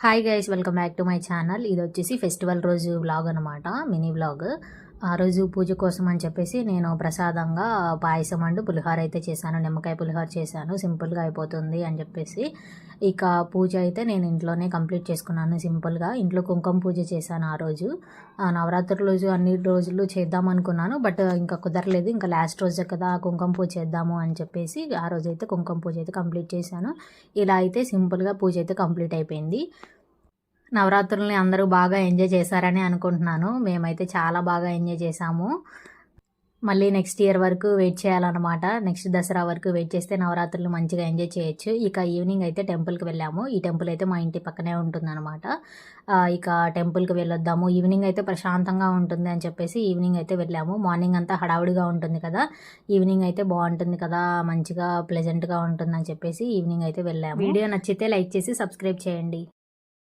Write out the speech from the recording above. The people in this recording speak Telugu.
Hi guys welcome back to my channel ఇది వచ్చేసి ఫెస్టివల్ రోజు వ్లాగ్ అనమాట మినీ వ్లాగ్ ఆ రోజు పూజ కోసం అని చెప్పేసి నేను ప్రసాదంగా పాయసం అండ్ పులిహోర అయితే చేశాను. నిమ్మకాయ పులిహోర చేశాను. సింపుల్గా అయిపోతుంది అని చెప్పేసి ఇక పూజ అయితే నేను ఇంట్లోనే కంప్లీట్ చేసుకున్నాను సింపుల్గా. ఇంట్లో కుంకుమ పూజ చేశాను ఆ రోజు. నవరాత్రి రోజు అన్ని రోజులు చేద్దాం అనుకున్నాను బట్ ఇంకా కుదరలేదు. ఇంకా లాస్ట్ రోజే కదా కుంకుమ పూజ చేద్దాము అని చెప్పేసి ఆ రోజు అయితే కుంకుమ పూజ అయితే కంప్లీట్ చేశాను. ఇలా అయితే సింపుల్గా పూజ అయితే కంప్లీట్ అయిపోయింది. నవరాత్రుల్ని అందరూ బాగా ఎంజాయ్ చేశారని అనుకుంటున్నాను. మేమైతే చాలా బాగా ఎంజాయ్ చేశాము. మళ్ళీ నెక్స్ట్ ఇయర్ వరకు వెయిట్ చేయాలన్నమాట. నెక్స్ట్ దసరా వరకు వెయిట్ చేస్తే నవరాత్రులు మంచిగా ఎంజాయ్ చేయొచ్చు. ఇక ఈవినింగ్ అయితే టెంపుల్కి వెళ్ళాము. ఈ టెంపుల్ అయితే మా ఇంటి పక్కనే ఉంటుందన్నమాట. ఇక టెంపుల్కి వెళ్ళొద్దాము. ఈవినింగ్ అయితే ప్రశాంతంగా ఉంటుంది అని చెప్పేసి ఈవినింగ్ అయితే వెళ్ళాము. మార్నింగ్ అంతా హడావుడిగా ఉంటుంది కదా. ఈవినింగ్ అయితే బాగుంటుంది కదా. మంచిగా ప్లెజెంట్గా ఉంటుంది అని చెప్పేసి ఈవినింగ్ అయితే వెళ్ళాము. వీడియో నచ్చితే లైక్ చేసి సబ్స్క్రైబ్ చేయండి.